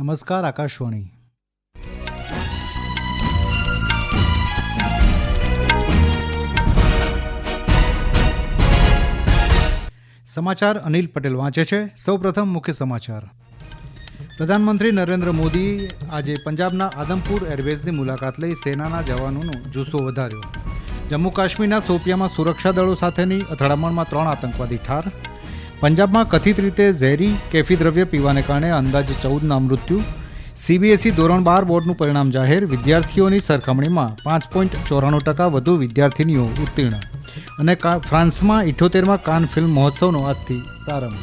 નમસ્કાર, આકાશવાણી. સમાચાર અનિલ પટેલ વાંચે છે. સૌપ્રથમ મુખ્ય સમાચાર. પ્રધાનમંત્રી નરેન્દ્ર મોદી આજે પંજાબના આદમપુર એરવેઝની મુલાકાત લઈ સેનાના જવાનોનો જુસ્સો વધાર્યો. જમ્મુ કાશ્મીરના સોપિયામાં સુરક્ષા દળો સાથેની અથડામણમાં ત્રણ આતંકવાદી ઠાર પંજાબમાં કથિત રીતે ઝેરી કેફી દ્રવ્ય પીવાને કારણે અંદાજે ચૌદના મૃત્યુ. સીબીએસઈ ધોરણ બાર બોર્ડનું પરિણામ જાહેર. વિદ્યાર્થીઓની સરખામણીમાં પાંચ પોઈન્ટ ચોરાણું ટકા વધુ વિદ્યાર્થીનીઓ ઉત્તીર્ણ. અને ફ્રાન્સમાં ઇઠોતેરમાં કાન ફિલ્મ મહોત્સવનો આજથી પ્રારંભ.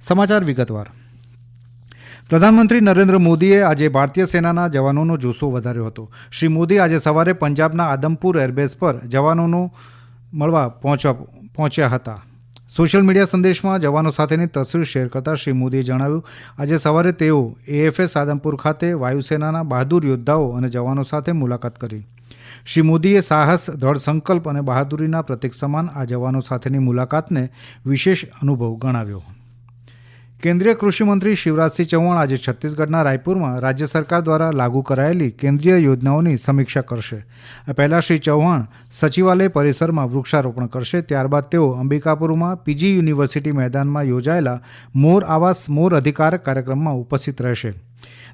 સમાચાર વિગતવાર. પ્રધાનમંત્રી નરેન્દ્ર મોદીએ આજે ભારતીય સેનાના જવાનોનો જુસ્સો વધાર્યો હતો. શ્રી મોદી આજે સવારે પંજાબના આદમપુર એરબેઝ પર જવાનોનો મળવા પહોંચ્યા હતા. સોશિયલ મીડિયા સંદેશમાં જવાનો સાથેની તસવીર શેર કરતા શ્રી મોદીએ જણાવ્યું, આજે સવારે તેઓ એએફએસ આદમપુર ખાતે વાયુસેનાના બહાદુર યોદ્ધાઓ અને જવાનો સાથે મુલાકાત કરી. શ્રી મોદીએ સાહસ, દ્રઢ સંકલ્પ અને બહાદુરીના પ્રતીક સમાન આ જવાનો સાથેની મુલાકાતને વિશેષ અનુભવ ગણાવ્યો. કેન્દ્રીય કૃષિમંત્રી શિવરાજસિંહ ચૌહાણ આજે છત્તીસગઢના રાયપુરમાં રાજ્ય સરકાર દ્વારા લાગુ કરાયેલી કેન્દ્રીય યોજનાઓની સમીક્ષા કરશે. આ પહેલાં શ્રી ચૌહાણ સચિવાલય પરિસરમાં વૃક્ષારોપણ કરશે, ત્યારબાદ તેઓ અંબિકાપુરમાં પીજી યુનિવર્સિટી મેદાનમાં યોજાયેલા મોર આવાસ મોર અધિકાર કાર્યક્રમમાં ઉપસ્થિત રહેશે.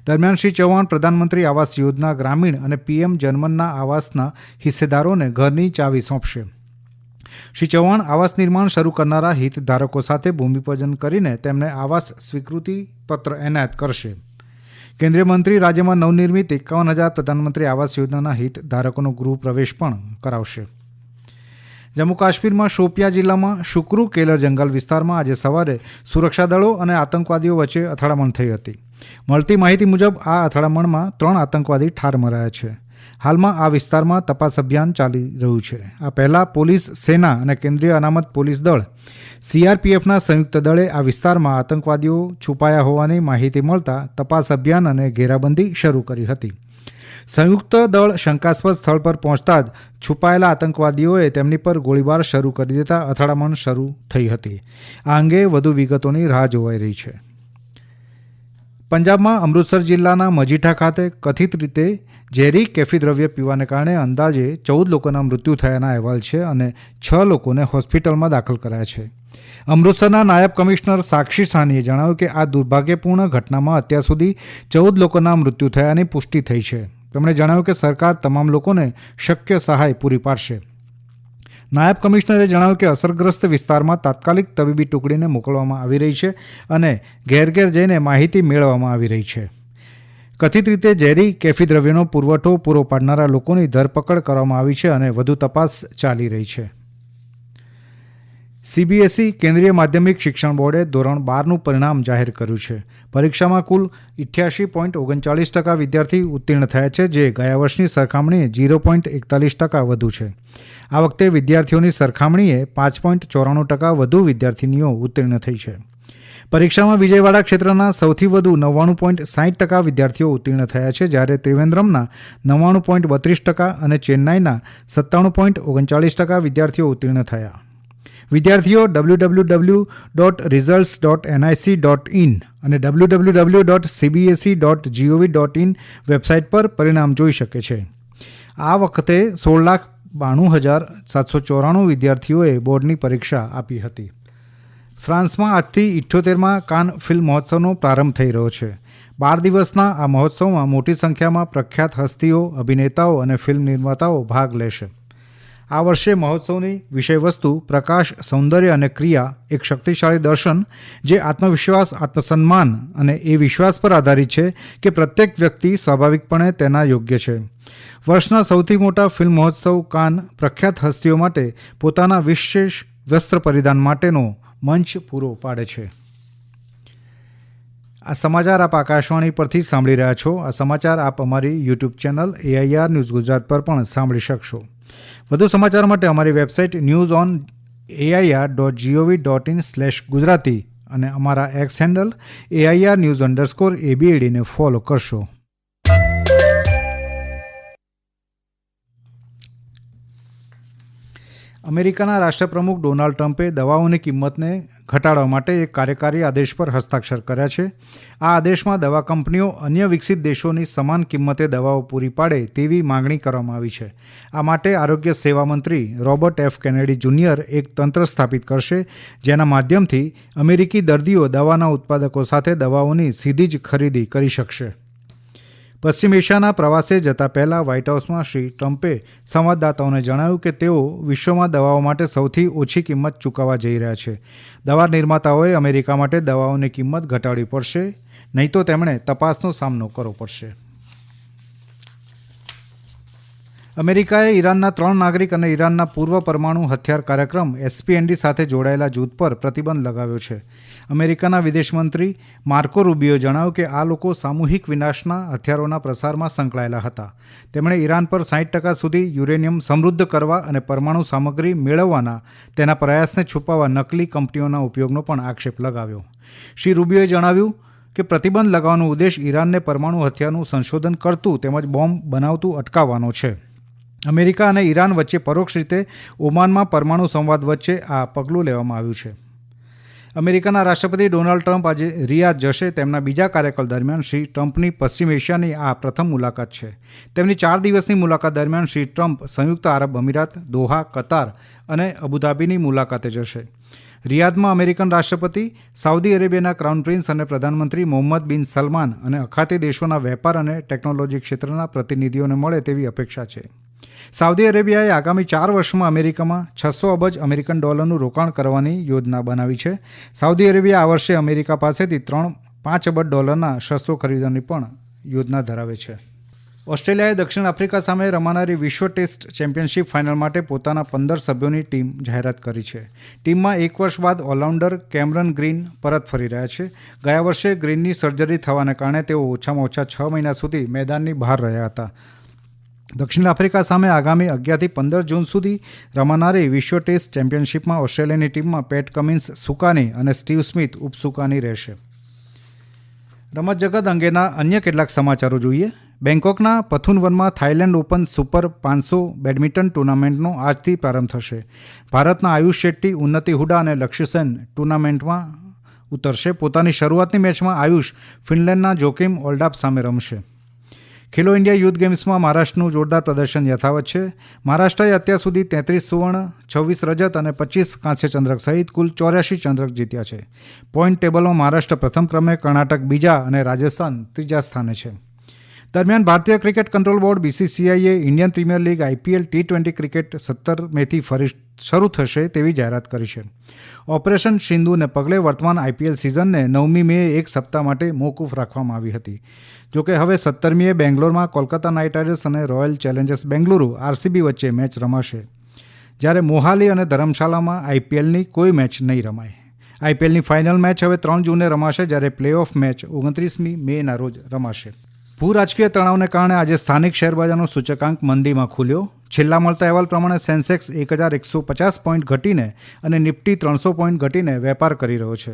દરમિયાન શ્રી ચૌહાણ પ્રધાનમંત્રી આવાસ યોજના ગ્રામીણ અને પીએમ જનમનના આવાસના હિસ્સેદારોને ઘરની ચાવી સોંપશે. શ્રી ચૌહાણ આવાસ નિર્માણ શરૂ કરનારા હિતધારકો સાથે ભૂમિપૂજન કરીને તેમને આવાસ સ્વીકૃતિ પત્ર એનાયત કરશે. કેન્દ્રીય મંત્રી રાજ્યમાં નવનિર્મિત એકાવન હજાર પ્રધાનમંત્રી આવાસ યોજનાના હિતધારકોનો ગૃહ પ્રવેશ પણ કરાવશે. જમ્મુ કાશ્મીરમાં શોપિયા જિલ્લામાં શુક્રુ કેલર જંગલ વિસ્તારમાં આજે સવારે સુરક્ષાદળો અને આતંકવાદીઓ વચ્ચે અથડામણ થઈ હતી. મળતી માહિતી મુજબ આ અથડામણમાં ત્રણ આતંકવાદી ઠાર મરાયા છે. હાલમાં આ વિસ્તારમાં તપાસ અભિયાન ચાલી રહ્યું છે. આ પહેલાં પોલીસ સેના અને કેન્દ્રીય અનામત પોલીસ દળ સીઆરપીએફના સંયુક્ત દળે આ વિસ્તારમાં આતંકવાદીઓ છુપાયા હોવાની માહિતી મળતા તપાસ અભિયાન અને ઘેરાબંધી શરૂ કરી હતી. સંયુક્ત દળ શંકાસ્પદ સ્થળ પર પહોંચતા જ છુપાયેલા આતંકવાદીઓએ તેમની પર ગોળીબાર શરૂ કરી દેતા અથડામણ શરૂ થઈ હતી. આ અંગે વધુ વિગતોની રાહ જોવાઈ રહી છે. પંજાબમાં અમૃતસર જિલ્લાના મજીઠા ખાતે કથિત રીતે ઝેરી કેફી દ્રવ્ય પીવાને કારણે અંદાજે ચૌદ લોકોના મૃત્યુ થયાના અહેવાલ છે અને છ લોકોને હોસ્પિટલમાં દાખલ કરાયા છે. અમૃતસરના નાયબ કમિશનર સાક્ષી સાનીએ જણાવ્યું કે આ દુર્ભાગ્યપૂર્ણ ઘટનામાં અત્યાર સુધી ચૌદ લોકોના મૃત્યુ થયાની પુષ્ટિ થઈ છે. તેમણે જણાવ્યું કે સરકાર તમામ લોકોને શક્ય સહાય પૂરી પાડશે. નાયબ કમિશનરે જણાવ્યું કે અસરગ્રસ્ત વિસ્તારમાં તાત્કાલિક તબીબી ટુકડીને મોકલવામાં આવી રહી છે અને ઘેર ઘેર જઈને માહિતી મેળવવામાં આવી રહી છે. કથિત રીતે ઝેરી કેફી દ્રવ્યનો પુરવઠો પૂરો પાડનારા લોકોની ધરપકડ કરવામાં આવી છે અને વધુ તપાસ ચાલી રહી છે. સીબીએસઈ કેન્દ્રીય માધ્યમિક શિક્ષણ બોર્ડે ધોરણ બારનું પરિણામ જાહેર કર્યું છે. પરીક્ષામાં કુલ ઇઠ્યાસી પોઈન્ટ ઓગણચાળીસ ટકા વિદ્યાર્થી ઉત્તીર્ણ થયા છે, જે ગયા વર્ષની સરખામણીએ ઝીરો પોઈન્ટ એકતાલીસ ટકા વધુ છે. આ વખતે વિદ્યાર્થીઓની સરખામણીએ પાંચ પોઈન્ટ ચોરાણું ટકા વધુ વિદ્યાર્થીનીઓ ઉત્તીર્ણ થઈ છે. પરીક્ષામાં વિજયવાડા ક્ષેત્રના સૌથી વધુ નવ્વાણું પોઈન્ટ સાઠ ટકા વિદ્યાર્થીઓ ઉત્તીર્ણ થયા છે, જ્યારે ત્રિવેન્દ્રમના નવ્વાણું પોઈન્ટ બત્રીસ ટકા અને ચેન્નાઈના સત્તાણું પોઈન્ટ ઓગણચાળીસ ટકા વિદ્યાર્થીઓ ઉત્તીર્ણ થયા. વિદ્યાર્થીઓ W W W dot results dot NIC dot in અને W W W dot CBSE dot GOV dot in website પર પરિણામ જોઈ શકે છે. આ વખતે સોળ લાખ બાણું હજાર સાતસો ચોરાણું વિદ્યાર્થીઓએ બોર્ડની પરીક્ષા આપી હતી. ફ્રાન્સમાં આજથી ઇઠ્યોતેરમાં કાન ફિલ્મ મહોત્સવનો પ્રારંભ થઈ રહ્યો છે. બાર દિવસના આ મહોત્સવમાં મોટી સંખ્યામાં પ્રખ્યાત હસ્તીઓ, અભિનેતાઓ અને ફિલ્મ નિર્માતાઓ ભાગ લેશે. આ વર્ષે મહોત્સવની વિષયવસ્તુ પ્રકાશ, સૌંદર્ય અને ક્રિયા, એક શક્તિશાળી દર્શન, જે આત્મવિશ્વાસ, આત્મસન્માન અને એ વિશ્વાસ પર આધારિત છે કે પ્રત્યેક વ્યક્તિ સ્વાભાવિકપણે તેના યોગ્ય છે. વર્ષના સૌથી મોટા ફિલ્મ મહોત્સવ કાન પ્રખ્યાત હસ્તીઓ માટે પોતાના વિશેષ વસ્ત્ર પરિધાન માટેનો મંચ પૂરો પાડે છે. આ સમાચાર આપ આકાશવાણી પરથી સાંભળી રહ્યા છો. આ સમાચાર આપ અમારી YouTube channel AIR news Gujarat પર પણ સાંભળી શકશો. વધુ સમાચાર માટે અમારી website news on AIR dot GOV dot in slash Gujarati અને અમારા X handle AIR news underscore એબીએડીને follow કરશો. અમેરિકાના રાષ્ટ્રપ્રમુખ ડોનાલ્ડ ટ્રમ્પે દવાઓની કિંમતને ઘટાડવા માટે એક કાર્યકારી આદેશ પર હસ્તાક્ષર કર્યા છે. આ આદેશમાં દવા કંપનીઓ અન્ય વિકસિત દેશોની સમાન કિંમતે દવાઓ પૂરી પાડે તેવી માંગણી કરવામાં આવી છે. આ માટે આરોગ્ય સેવા મંત્રી રોબર્ટ એફ કેનેડી જુનિયર એક તંત્ર સ્થાપિત કરશે, જેના માધ્યમથી અમેરિકી દર્દીઓ દવાના ઉત્પાદકો સાથે દવાઓની સીધી જ ખરીદી કરી શકશે. પશ્ચિમ એશિયાના પ્રવાસે જતા પહેલા વ્હાઇટ હાઉસમાં શ્રી ટ્રમ્પે સંવાદદાતાઓને જણાવ્યું કે તેઓ વિશ્વમાં દવાઓ માટે સૌથી ઓછી કિંમત ચૂકવવા જઈ રહ્યા છે. દવા નિર્માતાઓએ અમેરિકા માટે દવાઓની કિંમત ઘટાડવી પડશે, નહીં તો તેમણે તપાસનો સામનો કરવો પડશે. અમેરિકાએ ઈરાનના ત્રણ નાગરિક અને ઈરાનના પૂર્વ પરમાણુ હથિયાર કાર્યક્રમ એસપીએનડી સાથે જોડાયેલા જૂથ પર પ્રતિબંધ લગાવ્યો છે. અમેરિકાના વિદેશ મંત્રી માર્કો રૂબિયોએ જણાવ્યું કે આ લોકો સામૂહિક વિનાશના હથિયારોના પ્રસારમાં સંકળાયેલા હતા. તેમણે ઈરાન પર સાઠ ટકા સુધી યુરેનિયમ સમૃદ્ધ કરવા અને પરમાણુ સામગ્રી મેળવવાના તેના પ્રયાસને છુપાવવા નકલી કંપનીઓના ઉપયોગનો પણ આક્ષેપ લગાવ્યો. શ્રી રૂબિયોએ જણાવ્યું કે પ્રતિબંધ લગાવવાનો ઉદ્દેશ ઈરાનને પરમાણુ હથિયારનું સંશોધન કરતું તેમજ બોમ્બ બનાવતું અટકાવવાનો છે. અમેરિકા અને ઈરાન વચ્ચે પરોક્ષ રીતે ઓમાનમાં પરમાણુ સંવાદ વચ્ચે આ પગલું લેવામાં આવ્યું છે. અમેરિકાના રાષ્ટ્રપતિ ડોનાલ્ડ ટ્રમ્પ આજે રિયાદ જશે. તેમના બીજા કાર્યકાળ દરમિયાન શ્રી ટ્રમ્પની પશ્ચિમ એશિયાની આ પ્રથમ મુલાકાત છે. તેમની ચાર દિવસની મુલાકાત દરમિયાન શ્રી ટ્રમ્પ સંયુક્ત આરબ અમીરાત, દોહા, કતાર અને અબુધાબીની મુલાકાતે જશે. રિયાદમાં અમેરિકન રાષ્ટ્રપતિ, સાઉદી અરેબિયાના ક્રાઉન પ્રિન્સ અને પ્રધાનમંત્રી મોહમ્મદ બિન સલમાન અને અખાતી દેશોના વેપાર અને ટેકનોલોજી ક્ષેત્રના પ્રતિનિધિઓને મળે તેવી અપેક્ષા છે. સાઉદી અરેબિયાએ આગામી ચાર વર્ષમાં અમેરિકામાં છસો અબજ અમેરિકન ડોલરનું રોકાણ કરવાની યોજના બનાવી છે. સાઉદી અરેબિયા આ વર્ષે અમેરિકા પાસેથી ત્રણ, પાંચ અબજ ડોલરના શસ્ત્રો ખરીદવાની પણ યોજના ધરાવે છે. ઓસ્ટ્રેલિયાએ દક્ષિણ આફ્રિકા સામે રમાનારી વિશ્વ ટેસ્ટ ચેમ્પિયનશિપ ફાઇનલ માટે પોતાના પંદર સભ્યોની ટીમ જાહેરાત કરી છે. ટીમમાં એક વર્ષ બાદ ઓલરાઉન્ડર કેમરન ગ્રીન પરત ફરી રહ્યા છે. ગયા વર્ષે ગ્રીનની સર્જરી થવાને કારણે તેઓ ઓછામાં ઓછા છ મહિના સુધી મેદાનની બહાર રહ્યા હતા. દક્ષિણ આફ્રિકા સામે આગામી અગિયારથી પંદર જૂન સુધી રમાનારી વિશ્વ ટેસ્ટ ચેમ્પિયનશિપમાં ઓસ્ટ્રેલિયાની ટીમમાં પેટ કમિન્સ સુકાની અને સ્ટીવ સ્મિથ ઉપસુકાની રહેશે. રમત જગત અંગેના અન્ય કેટલાક સમાચારો જોઈએ. બેંકોકના પથુનવનમાં થાઇલેન્ડ ઓપન સુપર પાંચસો બેડમિન્ટન ટુર્નામેન્ટનો આજથી પ્રારંભ થશે. ભારતના આયુષ શેટ્ટી, ઉન્નતિ હુડા અને લક્ષ્યસેન ટુર્નામેન્ટમાં ઉતરશે. પોતાની શરૂઆતની મેચમાં આયુષ ફિનલેન્ડના જોકિમ ઓલ્ડાપ સામે રમશે. ખેલો ઇન્ડિયા યુથ ગેમ્સમાં મહારાષ્ટ્રનું જોરદાર પ્રદર્શન યથાવત છે. મહારાષ્ટ્રએ અત્યાર સુધી તેત્રીસ સુવર્ણ, છવ્વીસ રજત અને પચીસ કાંસ્ય ચંદ્રક સહિત કુલ ચોર્યાસી ચંદ્રક જીત્યા છે. પોઈન્ટ ટેબલમાં મહારાષ્ટ્ર પ્રથમ ક્રમે કર્ણાટક બીજા અને રાજસ્થાન ત્રીજા સ્થાને છે. દરમિયાન ભારતીય cricket control board બીસીસીઆઈએ Indian premier league IPL T twenty cricket સત્તર મેથી ફરી શરૂ થશે તેવી જાહેરાત કરી છે. ઓપરેશન સિંધુને પગલે વર્તમાન આઈપીએલ સિઝનને નવમી મે એક સપ્તાહ માટે મોકૂફ રાખવામાં આવી હતી. જોકે હવે સત્તરમીએ બેંગ્લોરમાં કોલકાતા નાઇટ રાઇડર્સ અને રોયલ ચેલેન્જર્સ બેંગલુરુ આરસીબી વચ્ચે મેચ રમાશે. જ્યારે મોહાલી અને ધરમશાલામાં આઈપીએલની કોઈ મેચ નહીં રમાય. આઈપીએલની ફાઇનલ મેચ હવે ત્રણ જૂને રમાશે, જ્યારે પ્લે ઓફ મેચ ઓગણત્રીસમી મેના રોજ રમાશે. ભૂ રાજકીય તણાવને કારણે આજે સ્થાનિક શેરબજારનો સૂચકાંક મંદીમાં ખુલ્યો. છેલ્લા મળતા અહેવાલ પ્રમાણે સેન્સેક્સ એક હજાર એકસો પચાસ પોઈન્ટ ઘટીને અને નિફ્ટી ત્રણસો પોઈન્ટ ઘટીને વેપાર કરી રહ્યો છે.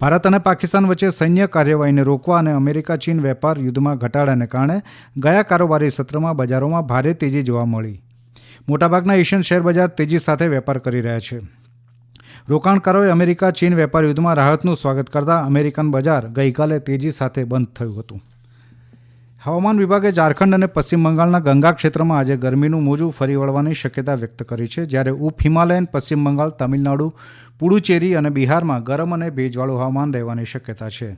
ભારત અને પાકિસ્તાન વચ્ચે સૈન્ય કાર્યવાહીને રોકવા અને અમેરિકા ચીન વેપાર યુદ્ધમાં ઘટાડાને કારણે ગયા કારોબારી સત્રમાં બજારોમાં ભારે તેજી જોવા મળી. મોટાભાગના એશિયન શેરબજાર તેજી સાથે વેપાર કરી રહ્યા છે. રોકાણકારોએ અમેરિકા ચીન વેપાર યુદ્ધમાં રાહતનું સ્વાગત કરતા અમેરિકન બજાર ગઈકાલે તેજી સાથે બંધ થયું હતું. હવામાન વિભાગે ઝારખંડ અને પશ્ચિમ બંગાળના ગંગા ક્ષેત્રમાં આજે ગરમીનું મોજું ફરી વળવાની શક્યતા વ્યક્ત કરી છે. જ્યારે ઉપ હિમાલયન, પશ્ચિમ બંગાળ, તમિલનાડુ, પુડુચેરી અને બિહારમાં ગરમ અને ભેજવાળું હવામાન રહેવાની શક્યતા છે.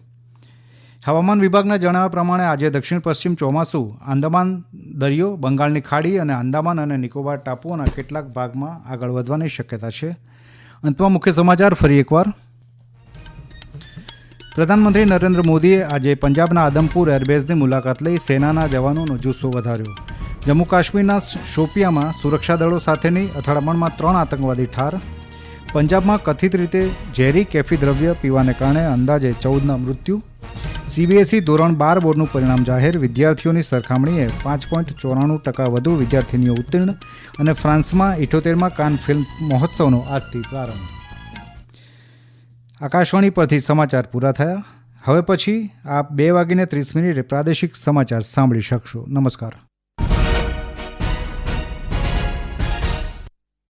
હવામાન વિભાગના જણાવ્યા પ્રમાણે આજે દક્ષિણ પશ્ચિમ ચોમાસું, આંદામાન દરિયો, બંગાળની ખાડી અને આંદામાન અને નિકોબાર ટાપુઓના કેટલાક ભાગમાં આગળ વધવાની શક્યતા છે. અંતમાં મુખ્ય સમાચાર ફરી એકવાર. પ્રધાનમંત્રી નરેન્દ્ર મોદીએ આજે પંજાબના આદમપુર એરબેઝની મુલાકાત લઈ સેનાના જવાનોનો જુસ્સો વધાર્યો. જમ્મુ કાશ્મીરના શોપિયામાં સુરક્ષાદળો સાથેની અથડામણમાં ત્રણ આતંકવાદી ઠાર. પંજાબમાં કથિત રીતે ઝેરી કેફી દ્રવ્ય પીવાને કારણે અંદાજે ચૌદના મૃત્યુ. સીબીએસઈ ધોરણ બાર બોર્ડનું પરિણામ જાહેર. વિદ્યાર્થીઓની સરખામણીએ પાંચ પોઈન્ટ ચોરાણું ટકા વધુ વિદ્યાર્થીનીઓ ઉત્તીર્ણ અને ફ્રાન્સમાં ઇઠોતેરમાં કાન ફિલ્મ મહોત્સવનો આજથી પ્રારંભ. આકાશવાણી પરથી સમાચાર પૂરા થયા. હવે પછી આપ બે વાગીને ત્રીસ મિનિટે પ્રાદેશિક સમાચાર સાંભળી શકશો. નમસ્કાર.